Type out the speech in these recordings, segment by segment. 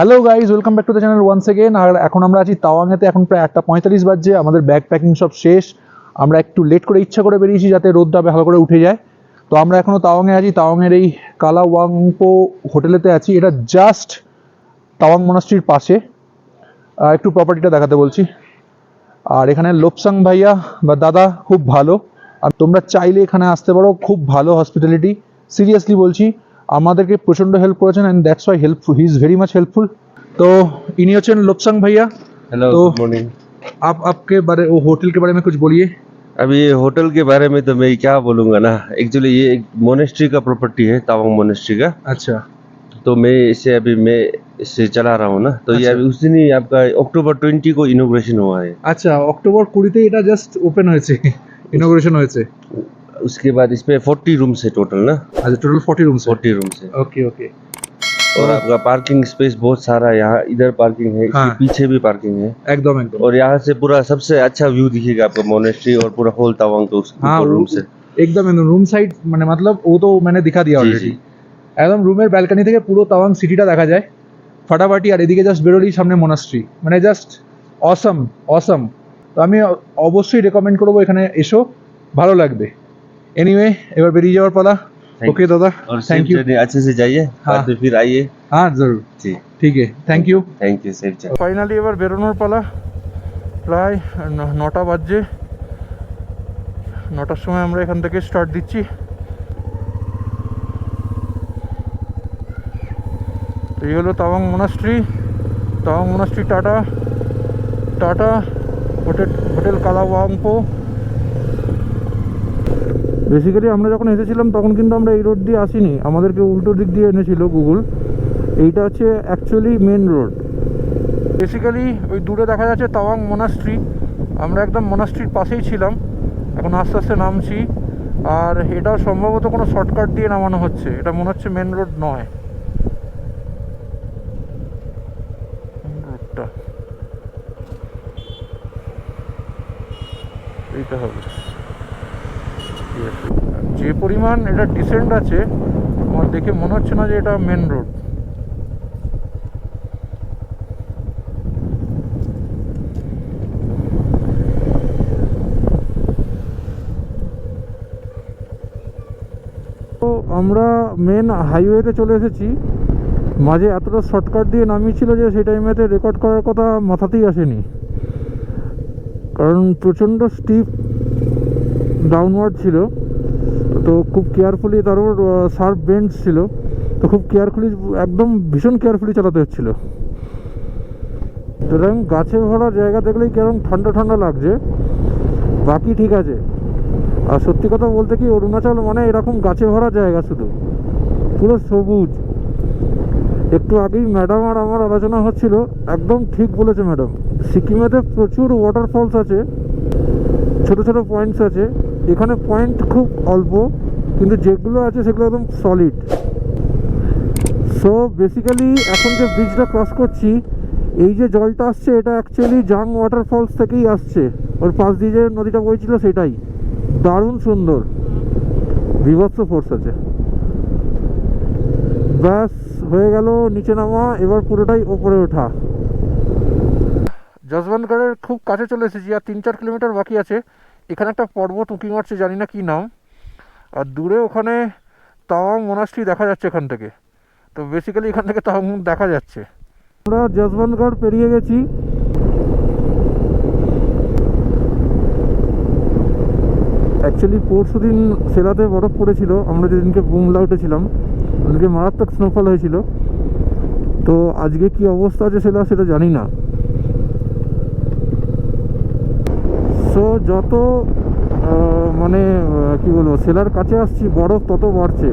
Hello guys welcome back to the channel once again আর এখন আমরা আছি তাওয়াংয়েতে, এখন প্রায় একটা পঁয়তাল্লিশ বাজছে, আমাদের ব্যাগ প্যাকিং সব শেষ। আমরা একটু লেট করে ইচ্ছা করে বেরিয়েছি যাতে রোদটা ভালো করে উঠে যায়। তো আমরা এখনও তাওয়াংয়ে আছি, তাওয়াংয়ের এই কালাওয়াংপো হোটেলেতে আছি। এটা জাস্ট তাওয়াং মনাস্ট্রির পাশে। একটু প্রপার্টিটা দেখাতে বলছি। আর এখানে লোপসাং ভাইয়া বা দাদা খুব ভালো। আর তোমরা চাইলে এখানে আসতে পারো, খুব ভালো হসপিটালিটি সিরিয়াসলি বলছি আমাদেরকে প্রচণ্ড হেল্প করেছেন and that's why helpful he is very much helpful তো ইনি হচ্ছেন লোপসাং भैया हेलो तो- गुड मॉर्निंग आप आपके बारे वो होटल के बारे में कुछ बोलिए अभी ये होटल के बारे में तो मैं क्या बोलूंगा ना एक्चुअली ये एक मोनेस्ट्री का प्रॉपर्टी है तावांग मोनेस्ट्री का अच्छा तो मैं इसे अभी मैं इसे चला रहा हूँ ना तो ये अच्छा। अभी उस दिन ही आपका अक्टूबर ट्वेंटी को इनोग्रेशन हुआ है আচ্ছা অক্টোবর কুড়িতে এটা জাস্ট ওপেন হয়েছে ইনোগ্রেশন হয়েছে उसके बाद इसमें फोर्टी रूम्स है टोटल ना আচ্ছা total forty rooms forty rooms है ओके ओके और आपका पार्किंग स्पेस बहुत सारा है यहाँ इधर पार्किंग है इसके हाँ। पीछे भी पार्किंग है একদম একদম और यहाँ से पूरा सबसे अच्छा व्यू दिखेगा आपको मोनेस्ट्री और पूरा होल तावांग तो उसके हाँ रूम वो- से एकदम एकदम रूम साइड মানে মতলব ও তো मैंने दिखा दिया জি, অলরেডি জি। একদম রুমের ব্যালকনি থেকে পুরো তাওয়াং সিটিটা দেখা যায় ফাটাফাটি আর এদিকে জাস্ট বেরোলেই সামনে মোনাস্ট্রি মানে জাস্ট অসম অসম তো আমি অবশ্যই রেকমেন্ড করবো এখানে এসো ভালো লাগবে এনিওয়ে এবার বেরিয়ে যাওয়ার পালা Thank ওকে দাদা और थैंक सेफ यू जर्नी अच्छे से जाइए हाँ। बाद में फिर आइए হ্যাঁ জরুর जी ঠিক আছে thank you thank you safe journey finally এবার বেরোনোর পালা প্রায় ন- নটা বাজছে নটার সময় আমরা এখান থেকে স্টার্ট দিচ্ছি তো এই হলো Tawang monastery Tawang monastery tata tata hotel hotel Kalawangpo Basically আমরা যখন এসেছিলাম, তখন কিন্তু আমরা এই রোড দিয়ে আসিনি। আমাদেরকে উল্টো দিক দিয়ে এনেছিল গুগল এইটা হচ্ছে অ্যাকচুয়ালি মেন রোড বেসিক্যালি ওই দূরে দেখা যাচ্ছে তাওয়াং মোনাস্ট্রি আমরা একদম মোনাস্ট্রির পাশেই ছিলাম। এখন আস্তে আস্তে নামছি। আর এটা সম্ভবত কোনো শর্টকাট দিয়ে নামানো হচ্ছে। এটা মনে হচ্ছে মেন রোড নয়। এইটা হবে। Yes. যে পরিমাণ এটা ডিসেন্ট আছে, আমার দেখে মনে হচ্ছে না যে এটা মেন রোড আমরা মেন হাইওয়েতে চলে এসেছি মাঝে এতটা শর্টকাট দিয়ে নামিয়েছিল যে সেই টাইমেতে রেকর্ড করার কথা মাথাতেই আসেনি কারণ প্রচণ্ড স্টিপ ডাউনওয়ার্ড ছিল। তো খুব কেয়ারফুলি তার উপর শার্প বেন্ডস ছিল। তো খুব কেয়ারফুলি একদম ভীষণ কেয়ারফুলি চালাতে হচ্ছিল। তো সুতরাং গাছে ভরা জায়গা দেখলেই কেরম ঠান্ডা ঠান্ডা লাগছে। বাকি ঠিক আছে। আর সত্যি কথা বলতে কি, অরুণাচল মানে এরকম গাছে ভরা জায়গা শুধু। পুরো সবুজ। একটু আগেই ম্যাডাম আর আমার আলোচনা হচ্ছিল। একদম ঠিক বলেছে ম্যাডাম সিকিমেতে প্রচুর ওয়াটারফলস আছে। ছোট ছোট পয়েন্টস আছে। এখানে পয়েন্ট খুব অল্প, কিন্তু যেগুলো আছে সেগুলো একদম সলিড সো বেসিক্যালি এখন যে ব্রিজটা ক্রস করছি, এই যে জলটা আসছে, এটা অ্যাকচুয়ালি জাং ওয়াটারফলস থেকেই আসছে। ওর পাশ দিয়ে যে নদীটা বইছিল সেটাই। দারুণ সুন্দর। বিভৎস ফোর্স আছে। ব্যাস, হয়ে গেল, নিচে নামা, এবার পুরোটাই ওপরে ওঠা। যশবন্তগড়ের খুব কাছে চলে এসেছি, আর তিন চার কিলোমিটার বাকি আছে। এখানে একটা পর্বত উঁকি মারছে জানি না কী নাম। আর দূরে ওখানে তাওয়াং মোনাস্ট্রি দেখা যাচ্ছে এখান থেকে। তো বেসিক্যালি এখান থেকে তাওয়াং দেখা যাচ্ছে। আমরা যশবন্তগড় পেরিয়ে গেছি। অ্যাকচুয়ালি পরশু দিন সেলাতে বরফ পড়েছিল। আমরা যেদিনকে বুমলা উঠেছিলাম ওদিকে মারাত্মক স্নোফল হয়েছিল। তো আজকে কি অবস্থা আছে সেটা সেটা জানি না। সো যত মানে কি বলব, সেলার কাছে আসছি, বরফ তত বাড়ছে।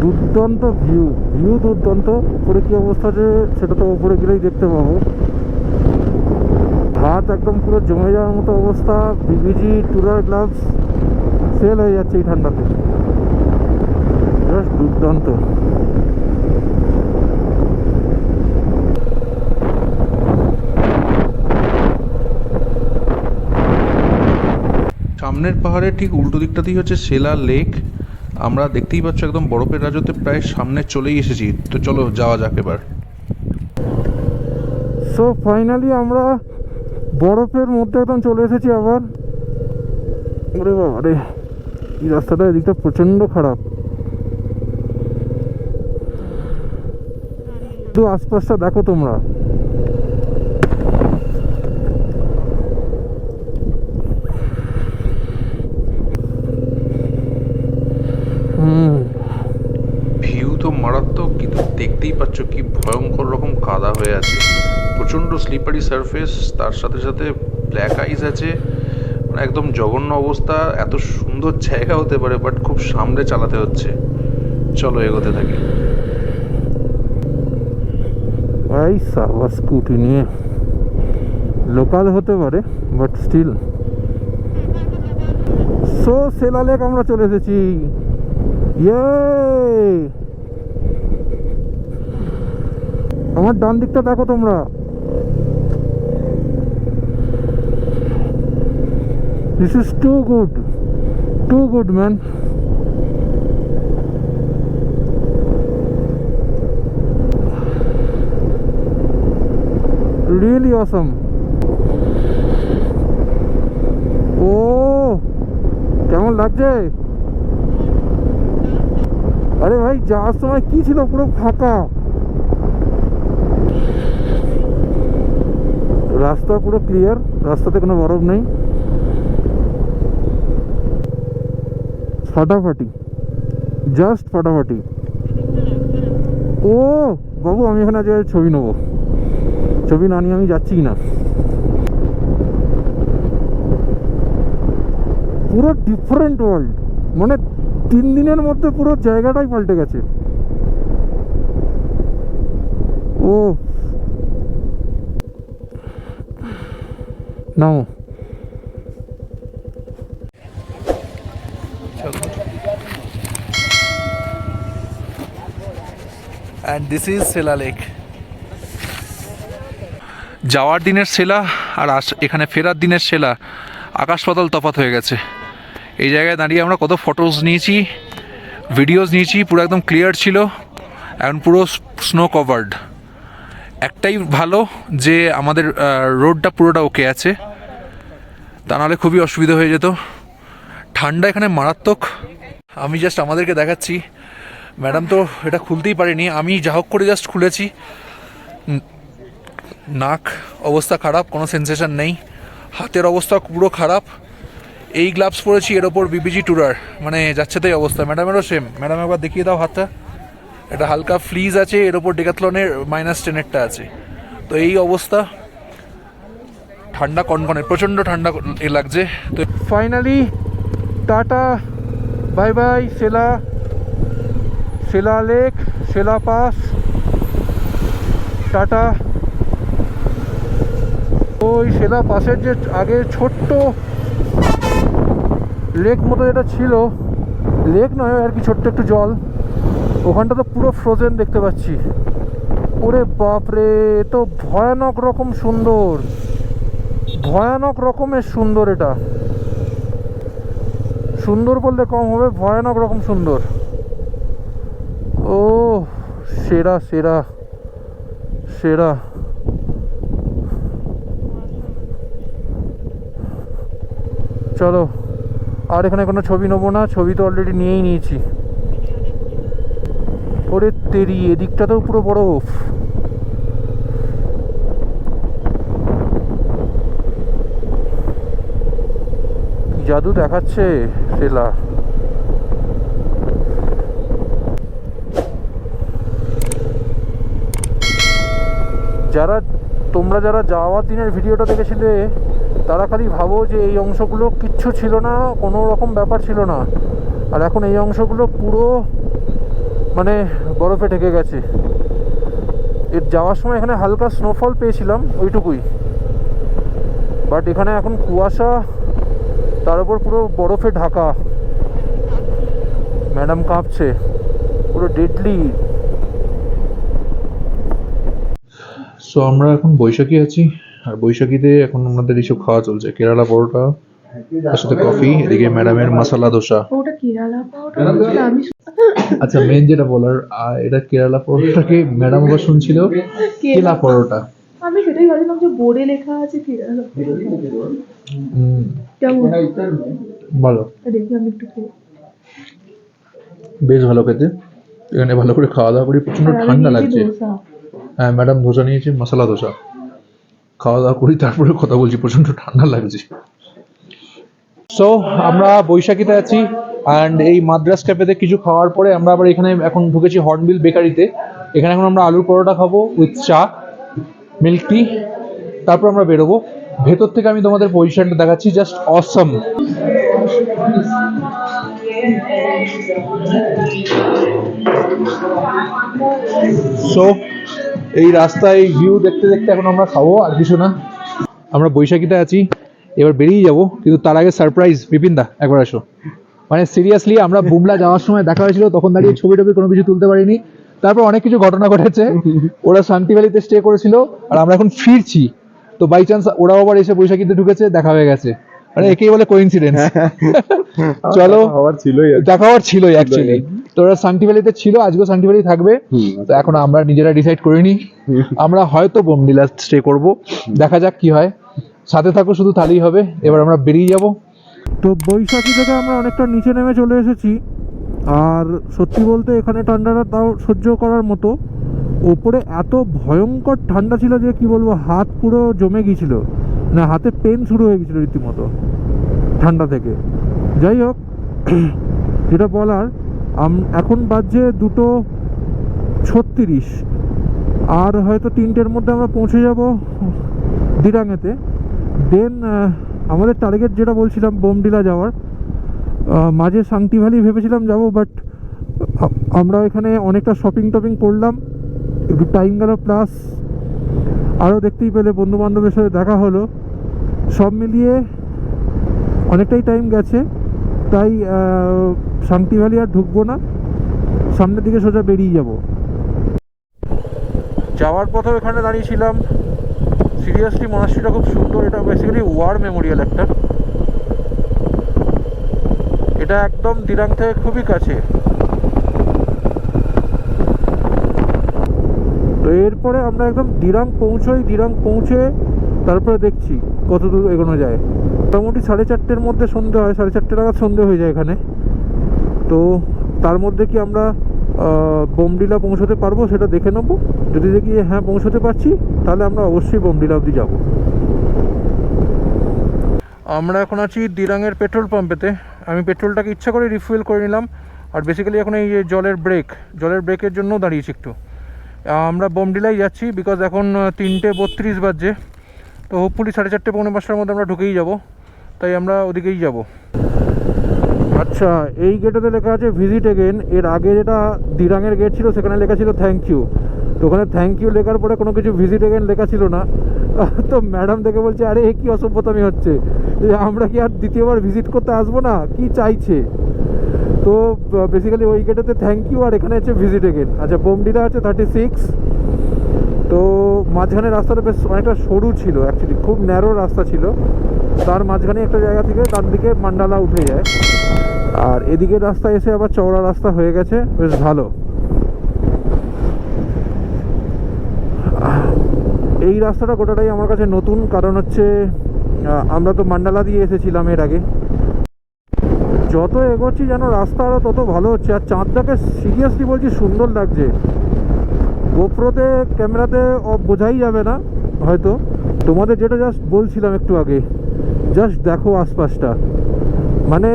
দুর্দান্ত ভিউ ভিউ দুর্দান্ত। উপরে কী অবস্থা আছে, সেটা তো উপরে গেলেই দেখতে পাবো। হাত একদম পুরো জমে যাওয়ার মতো অবস্থা বিবিজি টুরার গ্লাভস সেল হয়ে যাচ্ছে এই ঠান্ডাতে। জাস্ট দুর্দান্ত। সামনের পাহাড়ের ঠিক উল্টো দিকটাতেই হচ্ছে সেলা লেক। আমরা দেখতেই পাচ্ছ একদম বরফের রাজত্বে প্রায় সামনে চলেই এসেছি। তো চলো যাওয়া যাক এবার। সো ফাইনালি আমরা বরফের মধ্যে একদম চলে এসেছি আবার। ওরে বাবা রে এই রাস্তাটা এদিকটা প্রচণ্ড খারাপ। একটু আশপাশটা দেখো তোমরা হুম ভিউ তো মারাত্মক কিন্তু পাচ্ছ কি ভয়ঙ্কর রকম কাদা হয়ে আছে? প্রচণ্ড স্লিপারি সারফেস তার সাথে সাথে ব্ল্যাক আইস আছে। মানে একদম জঘন্য অবস্থা, এত সুন্দর জায়গা হতে পারে বাট খুব সামনে চালাতে হচ্ছে। চলো এগোতে থাকি। এই সাবা স্কুটি নিয়ে লোকাল হতে পারে but still so Sela lake আমরা চলে এসেছি। ইয়ে আমার ডান দিকটা দেখো তোমরা। This is too good too good man really awesome. ও, কেমন লাগছে? আরে ভাই, যাওয়ার সময় কি ছিল? পুরো ফাঁকা। রাস্তা পুরো ক্লিয়ার রাস্তাতে কোনো বরফ নেই। ফাটাফাটি জাস্ট ফাটাফাটি। ও, বাবু, আমি এখানে আজ ছবি নেব। ছবি না নিয়ে আমি যাচ্ছি না পুরো ডিফারেন্ট ওয়ার্ল্ড মানে তিন দিনের মধ্যে পুরো জায়গাটাই পাল্টে গেছে। ও। নাও। And this is Sela lake যাওয়ার দিনের সেলা আর এখানে ফেরার দিনের সেলা আকাশ পাতাল তফাত হয়ে গেছে। এই জায়গায় দাঁড়িয়ে আমরা কত ফটোজ নিয়েছি ভিডিওস নিয়েছি, পুরো একদম ক্লিয়ার ছিল, এখন পুরো স্নো কভার্ড একটাই ভালো যে আমাদের রোডটা পুরোটা ওকে আছে। তা নাহলে খুবই অসুবিধা হয়ে যেত। ঠান্ডা এখানে মারাত্মক। আমি জাস্ট আমাদেরকে দেখাচ্ছি। ম্যাডাম তো এটা খুলতেই পারেনি। আমি যা হোক করে জাস্ট খুলেছি। নাক অবস্থা খারাপ, কোনো সেন্সেশন নেই। হাতের অবস্থা পুরো খারাপ। এই গ্লাভস পরেছি, এর ওপর বিবিজি টুরার মানে যাচ্ছে তাই অবস্থা। ম্যাডামেরও সেম ম্যাডাম একবার দেখিয়ে দাও হাতটা। এটা হালকা ফ্লিজ আছে, এর ওপর ডেকাথলনের মাইনাস টেনেরটা আছে। তো এই অবস্থা। ঠান্ডা কনকনে, প্রচণ্ড ঠান্ডা লাগছে। তো finally tata bye bye Sela Sela lake Sela pass tata. ওই সেলা পাশের যে আগে ছোট্ট লেক মতো যেটা ছিল লেক নয়, আর কি ছোট্ট একটু জল। ওখানটা তো পুরো ফ্রোজেন দেখতে পাচ্ছি। ওরে বাপরে তো ভয়ানক রকম সুন্দর। ভয়ানক রকমের সুন্দর এটা। সুন্দর বললে কম হবে, ভয়ানক রকম সুন্দর। ও সেরা সেরা সেরা। চলো, আর এখানে কোনো ছবি নেব না, ছবি তো অলরেডি নিয়েই নিয়েছি। ওরে তেরি, এদিকটাতেও পুরো বরফ। জাদু দেখাচ্ছে সেলা? যারা, তোমরা যারা যাওয়ার দিনের ভিডিওটা দেখেছিলে, তারা খালি ভাবো যে এই অংশগুলো কিচ্ছু ছিল না, কোনো রকম ব্যাপার ছিল না। আর এখন এই অংশগুলো পুরো মানে বরফে ঢেকে গেছে। এর যাওয়ার সময় এখানে হালকা স্নোফল পেয়েছিলাম ওইটুকুই। বাট এখানে এখন কুয়াশা তার উপর পুরো বরফে ঢাকা। ম্যাডাম কাঁপছে পুরো ডেডলি সো আমরা এখন বৈশাখী আছি আর বৈশাখীতে এখন আমাদের এইসব খাওয়া চলছে। কেরালা পরোটা তার সাথে কফি এদিকে ম্যাডামের মশলা দোসা কেরালা আচ্ছা মেন যেটা বলার এটা কেরালা পরোটাকে ম্যাডাম আবার শুনছিল? কেলা পরোটা। আমি সেটাই ভাবছিলাম যে বোর্ডে লেখা আছে ফিরালা কেমন? ভালো। দেখি আমি একটু। বেশ ভালো খেতে। এখানে ভালো করে খাওয়া দাওয়া করি প্রচণ্ড ঠান্ডা লাগছে। হ্যাঁ ম্যাডাম ধোসা নিয়েছে মশলা ধোসা খাওয়া দাওয়া করি তারপরে কথা বলছি প্রচণ্ড ঠান্ডা লাগছে। সো আমরা বৈশাখীতে আছি। অ্যান্ড এই মাদ্রাস ক্যাফেতে কিছু খাওয়ার পরে আমরা আবার এখানে এখন ঢুকেছি হর্নবিল বেকারিতে এখানে এখন আমরা আলুর পরোটা খাব উইথ চা মিল্ক টি তারপর আমরা বেরোবো। ভেতর থেকে আমি তোমাদের পজিশনটা দেখাচ্ছি জাস্ট অসম সো এই রাস্তায় ভিউ দেখতে দেখতে এখন আমরা খাব, আর কিছু না। আমরা বৈশাখীতে আছি, এবার বেরিয়ে যাব, কিন্তু তার আগে সারপ্রাইজ বিপিন দা একবার আসো। মানে সিরিয়াসলি আমরা বুমলা যাওয়ার সময় দেখা হয়েছিল তখন দাঁড়িয়ে ছবি টবি কোনো কিছু তুলতে পারিনি। তারপর অনেক কিছু ঘটনা ঘটেছে। ওরা শান্তি ভ্যালিতে স্টে করেছিল আর আমরা এখন ফিরছি। তো বাই চান্স ওরাও আবার এসে বৈশাখীতে ঢুকেছে দেখা হয়ে গেছে। মানে একেই বলে কোইন্সিডেন্স চলো আবার ছিলই দেখা হওয়ার ছিলই অ্যাকচুয়ালি তো ওরা শান্তি ভ্যালিতে ছিল আজকেও শান্তি ভ্যালি থাকবে। তো এখন আমরা নিজেরা ডিসাইড করিনি। আমরা হয়তো বোমডিলা স্টে করব। দেখা যাক কি হয়। সাথে থাকো শুধু তাহলেই হবে। এবার আমরা বেরিয়ে যাব। তো বৈশাখী থেকে আমরা অনেকটা নিচে নেমে চলে এসেছি। আর সত্যি বলতে এখানে ঠান্ডাটা তাও সহ্য করার মতো। ওপরে এত ভয়ঙ্কর ঠান্ডা ছিল যে কি বলব, হাত পুরো জমে গিয়েছিল। না হাতে পেন শুরু হয়ে গেছিল রীতিমতো ঠান্ডা থেকে। যাই হোক, যেটা বলার এখন বাজছে দুটো ছত্রিশ। আর হয়তো তিনটের মধ্যে আমরা পৌঁছে যাব দিরাঙেতে। দেন আমাদের টার্গেট যেটা বলছিলাম, বোমডিলা যাওয়ার মাঝে শান্তি ভ্যালি ভেবেছিলাম যাব বাট আমরা এখানে অনেকটা শপিং টপিং করলাম, একটু টাইম গেল প্লাস আরও দেখতেই পেলে বন্ধু বান্ধবের সাথে দেখা হলো। সব মিলিয়ে অনেকটাই টাইম গেছে, তাই শান্তি ভ্যালি আর ঢুকবো না, সামনের দিকে সোজা বেরিয়ে যাব। যাওয়ার পথেও এখানে দাঁড়িয়েছিলাম সিরিয়াসলি মনাস্ট্রিটা খুব সুন্দর। এটা বেসিক্যালি ওয়ার মেমোরিয়াল একটা। এটা একদম দিরাং থেকে খুবই কাছে। তো এরপরে আমরা একদম দিরাং পৌঁছোই দিরাং পৌঁছে তারপরে দেখছি কত দূর এগোনো যায়। মোটামুটি সাড়ে চারটের মধ্যে সন্ধে হয়, সাড়ে চারটে নাগাদ সন্ধে হয়ে যায় এখানে। তো তার মধ্যে কি আমরা বোমডিলা পৌঁছতে পারব সেটা দেখে নেব। যদি দেখি হ্যাঁ পৌঁছতে পারছি, তাহলে আমরা অবশ্যই বোমডিলা অবধি যাব। আমরা এখন আছি দিরাঙের পেট্রোল পাম্পেতে। আমি পেট্রোলটাকে ইচ্ছা করে রিফুয়েল করে নিলাম। আর বেসিক্যালি এখন এই জলের ব্রেক জলের ব্রেকের জন্য দাঁড়িয়েছি একটু। আমরা বোমডিলাই যাচ্ছি বিকজ এখন তিনটে বত্রিশ বাজছে। তো হোপফুলি সাড়ে চারটে, পৌনে পাঁচটার মধ্যে আমরা ঢুকেই যাব। তাই আমরা ওদিকেই যাব। আচ্ছা এই গেটেতে লেখা আছে ভিজিট এগেন এর আগে যেটা দিরাঙের গেট ছিল, সেখানে লেখা ছিল থ্যাংক ইউ তো ওখানে থ্যাংক ইউ লেখার পরে কোনো কিছু ভিজিট এগেন লেখা ছিল না। তো ম্যাডাম দেখে বলছে, আরে, এ কি অসভ্যতামি হচ্ছে? আমরা কি আর দ্বিতীয়বার ভিজিট করতে আসব না? কি চাইছে? তো বেসিক্যালি ওই গেটেতে থ্যাংক ইউ আর এখানে হচ্ছে ভিজিট এগেন আচ্ছা বোমডিলা আছে থার্টি সিক্স তো মাঝখানে রাস্তাটা বেশ অনেকটা সরু ছিল অ্যাকচুয়ালি খুব ন্যারো রাস্তা ছিল। তার মাঝখানে একটা জায়গা থেকে তার দিকে মান্ডালা উঠে যায়। আর এদিকে রাস্তা এসে আবার চওড়া রাস্তা হয়ে গেছে, বেশ ভালো। এই রাস্তাটা গোটাটাই আমার কাছে নতুন, কারণ হচ্ছে আমরা তো মান্ডালা দিয়ে এসেছিলাম এর আগে। যত এগোচ্ছি যেন রাস্তা আরও তত ভালো হচ্ছে, আর চাঁদটাকে সিরিয়াসলি বলছি সুন্দর লাগছে। গোপ্রোতে, ক্যামেরাতে বোঝাই যাবে না, হয়তো। তোমাদের যেটা জাস্ট বলছিলাম একটু আগে জাস্ট দেখো আশপাশটা। মানে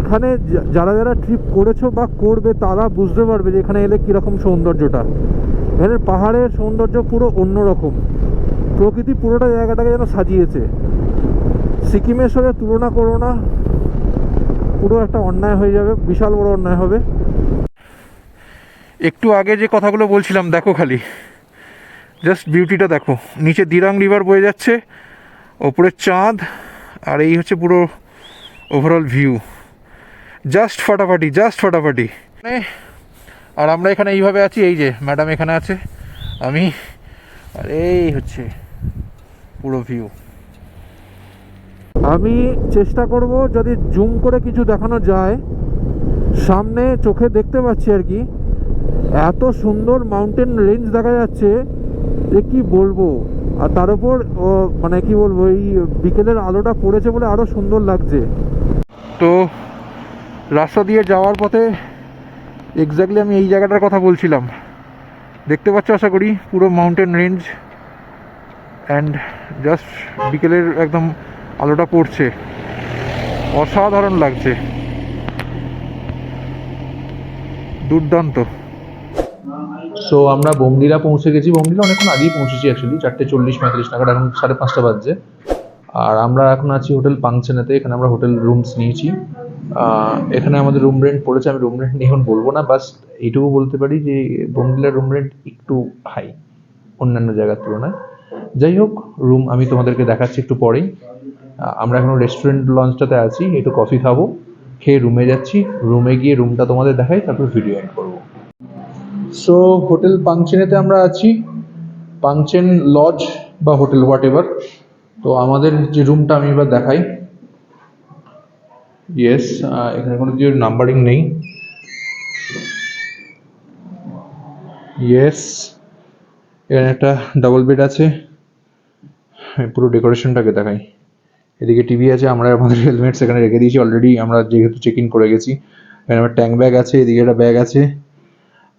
এখানে যারা যারা ট্রিপ করেছ বা করবে, তারা বুঝতে পারবে যে এখানে এলে কীরকম সৌন্দর্যটা। এখানে পাহাড়ের সৌন্দর্য পুরো অন্যরকম। প্রকৃতি পুরোটা জায়গাটাকে যেন সাজিয়েছে। সিকিমের সঙ্গে তুলনা করো না। পুরো একটা অন্যায় হয়ে যাবে, বিশাল বড় অন্যায় হবে। একটু আগে যে কথাগুলো বলছিলাম, দেখো খালি। জাস্ট বিউটিটা দেখো। নিচে দিরাং রিভার বয়ে যাচ্ছে, ওপরে চাঁদ, আর এই হচ্ছে পুরো ওভারঅল ভিউ জাস্ট ফাটাফাটি জাস্ট ফাটাফাটি। মানে আর আমরা এখানে এইভাবে আছি, এই যে ম্যাডাম এখানে আছে, আমি, আর এই হচ্ছে পুরো ভিউ আমি চেষ্টা করব যদি জুম করে কিছু দেখানো যায়, সামনে চোখে দেখতে পাচ্ছি আর কি, এত সুন্দর মাউন্টেন রেঞ্জ দেখা যাচ্ছে, যে কি বলব? আর তার উপর মানে কি বলব, এই বিকেলের আলোটা পড়েছে বলে আরও সুন্দর লাগছে। তো রাস্তা দিয়ে যাওয়ার পথে এক্স্যাক্টলি আমি এই জায়গাটার কথা বলছিলাম। দেখতে পাচ্ছ আশা করি পুরো মাউন্টেন রেঞ্জ অ্যান্ড জাস্ট বিকেলের একদম আলোটা পড়ছে। অসাধারণ লাগছে। দুর্দান্ত। সো আমরা বোমডিলা পৌঁছে গেছি। বোমডিলা অনেকক্ষণ আগেই পৌঁছেছি অ্যাকচুয়ালি চারটে চল্লিশ পঁয়ত্রিশ নাগাদ, এখন সাড়ে পাঁচটা বাজছে। আর আমরা এখন আছি হোটেল পাংচেনাতে এখানে আমরা হোটেল রুমস নিয়েছি। এখানে আমাদের রুম রেন্ট পড়েছে, আমি রুম রেন্ট নিয়ে এখন বলব না বাস এইটুকু বলতে পারি যে বোমডিলার রুম রেন্ট একটু হাই অন্যান্য জায়গার তুলনায়। যাই হোক রুম আমি তোমাদেরকে দেখাচ্ছি একটু পরেই। আমরা এখন রেস্টুরেন্ট লঞ্চটাতে আছি, একটু কফি খাব, খেয়ে রুমে যাচ্ছি রুমে গিয়ে রুমটা তোমাদের দেখাই, তারপর ভিডিও এন্ড করব। সো হোটেল পাংচেনেতে আমরা আছি, পাংচেন লজ বা হোটেল হোয়াট এভার তো আমাদের যে রুমটা আমি এবার দেখাই। ইয়েস এখানে কোনো কিছু নাম্বারিং নেই। ইয়েস এখানে একটা ডাবল বেড আছে। পুরো ডেকোরেশনটাকে দেখাই। এদিকে টিভি আছে, আমরা আমাদের হেলমেট সেখানে রেখে দিয়েছি অলরেডি আমরা যেহেতু চেক ইন করে গেছি। এখানে আমার ট্যাঙ্ক ব্যাগ আছে, এদিকে একটা ব্যাগ আছে।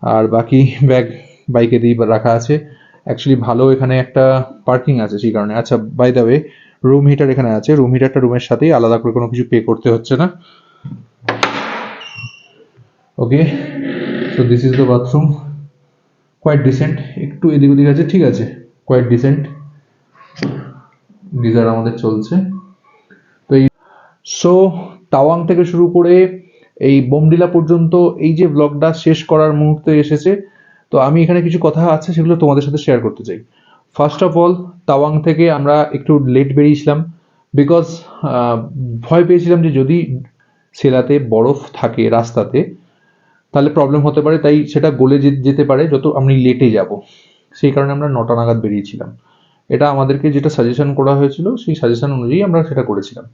আর বাকি ব্যাগ বাইকে দিয়ে রাখা আছে। অ্যাকচুয়ালি ভালো এখানে একটা পার্কিং আছে সেই কারণে। আচ্ছা by the way room heater এখানে আছে। রুম হিটারটা রুমের সাথেই আলাদা করে কোনো কিছু পে করতে হচ্ছে না। Okay so this is the bathroom quite decent একটু এদিক ওদিক আছে, ঠিক আছে। কোয়াইট ডিসেন্ট গিজার আমাদের চলছে। তো এই সো তাওয়াং থেকে শুরু করে এই বোমডিলা পর্যন্ত এই যে ব্লগটা শেষ করার মুহূর্তে এসেছে, তো আমি এখানে কিছু কথা আছে সেগুলো তোমাদের সাথে শেয়ার করতে চাই। ফার্স্ট অফ অল তাওয়াং থেকে আমরা একটু লেট বেরিয়েছিলাম বিকজ ভয় পেয়েছিলাম যে যদি সেলাতে বরফ থাকে রাস্তাতে, তাহলে প্রবলেম হতে পারে, তাই সেটা গলে যেতে পারে যত আমি লেটে যাব। সেই কারণে আমরা নটা নাগাদ বেরিয়েছিলাম। এটা আমাদেরকে যেটা সাজেশন করা হয়েছিল, সেই সাজেশন অনুযায়ী আমরা সেটা করেছিলাম।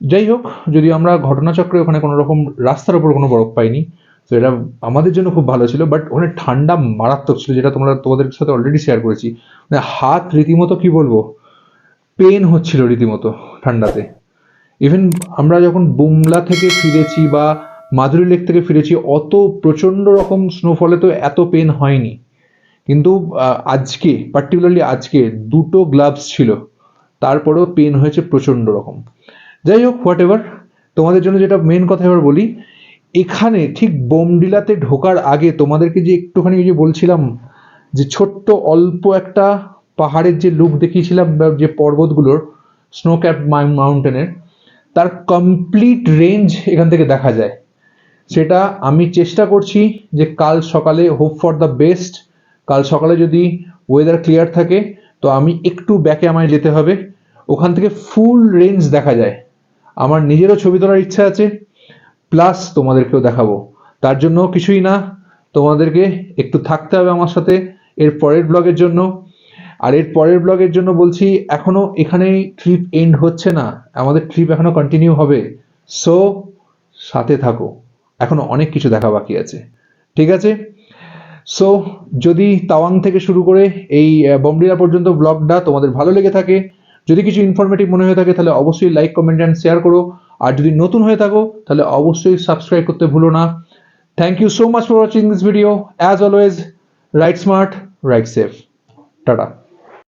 যাই হোক, যদি আমরা ঘটনাচক্রে ওখানে কোনো রকম রাস্তার উপর কোনো বরফ পাইনি তো এটা আমাদের জন্য খুব ভালো ছিল বাট ওখানে ঠান্ডা মারাত্মক ছিল, যেটা তোমরা তোমাদের সাথে অলরেডি শেয়ার করেছি। মানে হাত রীতিমতো কি বলব? পেন হচ্ছিল রীতিমতো ঠান্ডাতে। ইভেন আমরা যখন বুমলা থেকে ফিরেছি বা মাধুরী লেক থেকে ফিরেছি, অত প্রচণ্ড রকম স্নোফলে তো এত পেন হয়নি। কিন্তু আজকে পার্টিকুলারলি আজকে দুটো গ্লাভস ছিল, তারপরেও পেন হয়েছে প্রচণ্ড রকম। যাই হোক হোয়াট এভার তোমাদের জন্য যেটা মেন কথা এবার বলি এখানে ঠিক বোমডিলাতে ঢোকার আগে তোমাদেরকে যে একটুখানি যে বলছিলাম যে ছোট্ট অল্প একটা পাহাড়ের যে লুক দেখিয়েছিলাম যে পর্বতগুলোর স্নো ক্যাপ মাউন্টেনের তার কমপ্লিট রেঞ্জ এখান থেকে দেখা যায়। সেটা আমি চেষ্টা করছি যে কাল সকালে হোপ ফর দ্য বেস্ট কাল সকালে যদি ওয়েদার ক্লিয়ার থাকে, তো আমি একটু ব্যাকে আমায় যেতে হবে। ওখান থেকে ফুল রেঞ্জ দেখা যায়। আমার নিজেরও ছবি তোলার ইচ্ছা আছে। প্লাস তোমাদেরকেও দেখাবো। তার জন্য কিছুই না, তোমাদেরকে একটু থাকতে হবে আমার সাথে এর পরের ব্লগের জন্য। আর এর পরের ব্লগের জন্য বলছি, এখনও এখানেই ট্রিপ এন্ড হচ্ছে না। আমাদের ট্রিপ এখনও কন্টিনিউ হবে। সো সাথে থাকো। এখনও অনেক কিছু দেখা বাকি আছে। ঠিক আছে? সো যদি তাওয়াং থেকে শুরু করে এই বমডিলা পর্যন্ত ব্লগটা তোমাদের ভালো লেগে থাকে, যদি কিছু ইনফরমেটিভ মনে হয়ে থাকে, তাহলে অবশ্যই লাইক কমেন্ট অ্যান্ড শেয়ার করো। আর যদি নতুন হয়ে থাকো, তাহলে অবশ্যই সাবস্ক্রাইব করতে ভুলো না। Thank you so much for watching this video as always ride smart ride safe ta-ta